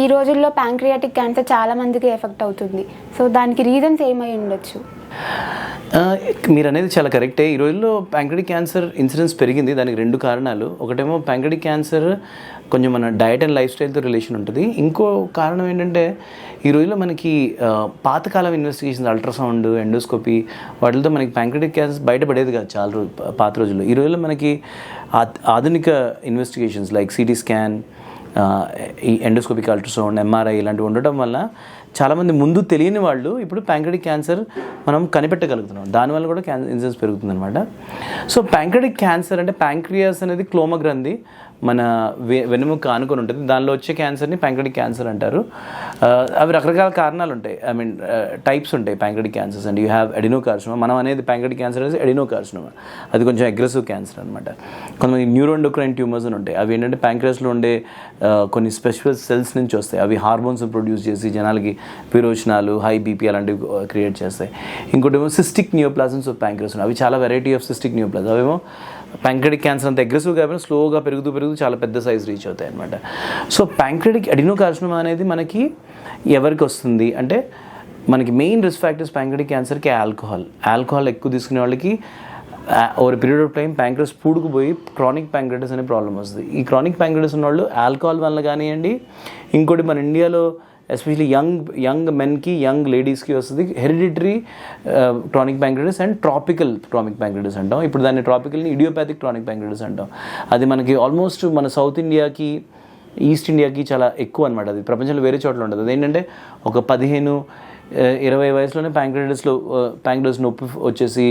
ఈ రోజుల్లో pancreatic cancer చాలా మందికి ఎఫెక్ట్ అవుతుంది. సో దానికి రీజన్స్ ఏమై ఉండొచ్చు? మీరు అనేది చాలా కరెక్టే ఈ రోజుల్లో ప్యాంక్రెటిక్ క్యాన్సర్ ఇన్సిడెన్స్ పెరిగింది. దానికి రెండు కారణాలు. ఒకటేమో ప్యాంక్రెటిక్ క్యాన్సర్ కొంచెం మన డయట్ అండ్ లైఫ్ స్టైల్తో రిలేషన్ ఉంటుంది. ఇంకో కారణం ఏంటంటే ఈ రోజుల్లో మనకి పాతకాలం ఇన్వెస్టిగేషన్ అల్ట్రాసౌండ్ ఎండోస్కోపీ వాటితో మనకి ప్యాంక్రెటిక్ క్యాన్సర్ బయటపడేది కాదు చాలా రోజు పాత రోజుల్లో. ఈ రోజుల్లో మనకి ఆధునిక ఇన్వెస్టిగేషన్స్ లైక్ సిటీ స్కాన్ ఈ ఎండోస్కోపిక్ అల్ట్రాసౌండ్ ఎంఆర్ఐ ఇలాంటివి ఉండటం వల్ల చాలామంది ముందు తెలియని వాళ్ళు ఇప్పుడు ప్యాంక్రెటిక్ క్యాన్సర్ మనం కనిపెట్టగలుగుతున్నాం. దానివల్ల కూడా క్యాన్ ఇన్సిడెన్స్ పెరుగుతుంది అనమాట సో ప్యాంక్రెటిక్ క్యాన్సర్ అంటే ప్యాంక్రియాస్ అనేది క్లోమ గ్రంథి మన వె వెన్నెముక ఆనుకొని ఉంటుంది. దానిలో వచ్చే క్యాన్సర్ని ప్యాంక్రటిక్ క్యాన్సర్ అంటారు. అవి రకరకాల కారణాలు ఉంటాయి. ఐ మీన్ టైప్స్ ఉంటాయి pancreatic cancers. And you have adenocarcinoma మనం అనేది ప్యాంక్రటిక్ క్యాన్సర్ అనేది ఎడినో కార్సినోమా అది కొంచెం అగ్రెసివ్ క్యాన్సర్ అనమాట కొంతమంది న్యూరోండోక్రైన్ ట్యూమర్స్ అని ఉంటాయి. అవి ఏంటంటే ప్యాంక్రియాస్లో ఉండే కొన్ని స్పెషల్ సెల్స్ నుంచి వస్తాయి. అవి హార్మోన్స్ ప్రొడ్యూస్ చేసి జనాలకి విరోచనాలు హై బీపీ అలాంటివి క్రియేట్ చేస్తాయి. ఇంకోటి ఏమో సిస్టిక్ న్యూప్లాజమ్స్ ఆఫ్ ప్యాంక్రియస్ అవి చాలా వెరైటీ ఆఫ్ సిస్టిక్ న్యూప్లాజం అవేమో ప్యాంక్రెటిక్ క్యాన్సర్ అంత అగ్రెసివ్ కాకపోయినా స్లోగా పెరుగుతూ పెరుగుతూ చాలా పెద్ద సైజ్ రీచ్ అవుతాయి అనమాట సో ప్యాంక్రెటిక్ అడినోకార్సినోమా అనేది మనకి ఎవరికి వస్తుంది? అంటే మనకి మెయిన్ రిస్క్ ఫ్యాక్టర్స్ ప్యాంక్రెటిక్ క్యాన్సర్కి ఆల్కహాల్ ఆల్కహాల్ ఎక్కువ తీసుకునే వాళ్ళకి over period of time pancreas పూడుకుపోయి chronic pancreatitis అనే ప్రాబ్లం వస్తుంది. ఈ క్రానిక్ ప్యాంక్రెటిస్ ఉన్న వాళ్ళు ఆల్కహాల్ వల్ల కానివ్వండి ఇంకోటి మన ఇండియాలో ఎస్పెషలీ యంగ్ యంగ్ మెన్కి యంగ్ లేడీస్కి వస్తుంది. Hereditary uh, chronic pancreatitis and tropical chronic pancreatitis అంటాం. ఇప్పుడు దాన్ని ట్రాపికల్ని ఇడియోపాథిక్ క్రానిక్ ప్యాంక్రెటిస్ అంటాం. అది మనకి ఆల్మోస్ట్ మన సౌత్ ఇండియాకి ఈస్ట్ ఇండియాకి చాలా ఎక్కువ అనమాట అది ప్రపంచంలో వేరే చోట్ల ఉండదు. అదేంటంటే ఒక పదిహేను ఇరవై వయసులోనే ప్యాంక్రెటిస్లో ప్యాంక్రెటిస్ నొప్పి వచ్చేసి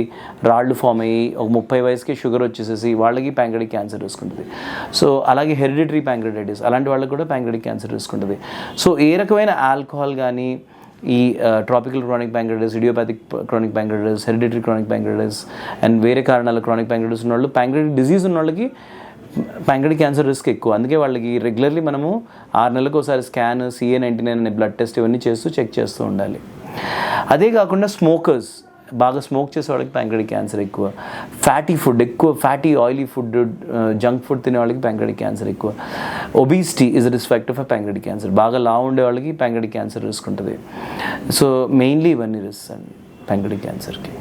రాళ్ళు ఫామ్ అయ్యి ఒక ముప్పై వయసుకి షుగర్ వచ్చేసేసి వాళ్ళకి ప్యాంక్రెటిక్ క్యాన్సర్ వస్తుంటుంది. సో అలాగే హెరిడిటరీ ప్యాంక్రెటైటిస్ అలాంటి వాళ్ళకి కూడా ప్యాంక్రెటిక్ క్యాన్సర్ వస్తుంటుంది. సో ఏ రకమైన ఆల్కహాల్ కానీ ఈ tropical chronic pancreatitis idiopathic chronic pancreatitis hereditary chronic pancreatitis and వేరే కారణాల క్రానిక్ ప్యాంక్రెటిస్ ఉన్న వాళ్ళు ప్యాంక్రెటిక్ డిసీజ్ ఉన్న వాళ్ళకి ప్యాంక్రెటిక్ క్యాన్సర్ రిస్క్ ఎక్కువ. అందుకే వాళ్ళకి రెగ్యులర్లీ మనము ఆరు నెలలకు ఒకసారి స్కాన్ సిఏ నైంటీ నైన్ అనే బ్లడ్ టెస్ట్ ఇవన్నీ చేస్తూ చెక్ చేస్తూ ఉండాలి. అదే కాకుండా స్మోకర్స్ బాగా స్మోక్ చేసే వాళ్ళకి ప్యాంక్రెటిక్ క్యాన్సర్ ఎక్కువ. ఫ్యాటీ ఫుడ్ ఎక్కువ fatty oily food junk food తినే వాళ్ళకి ప్యాంక్రెటిక్ క్యాన్సర్ ఎక్కువ. Obesity is risk factor for pancreatic cancer బాగా లా ఉండే వాళ్ళకి ప్యాంక్రెటిక్ క్యాన్సర్ రిస్క్ ఉంటుంది. సో మెయిన్లీ ఇవన్నీ రిస్క్ అండి ప్యాంక్రెటిక్ క్యాన్సర్కి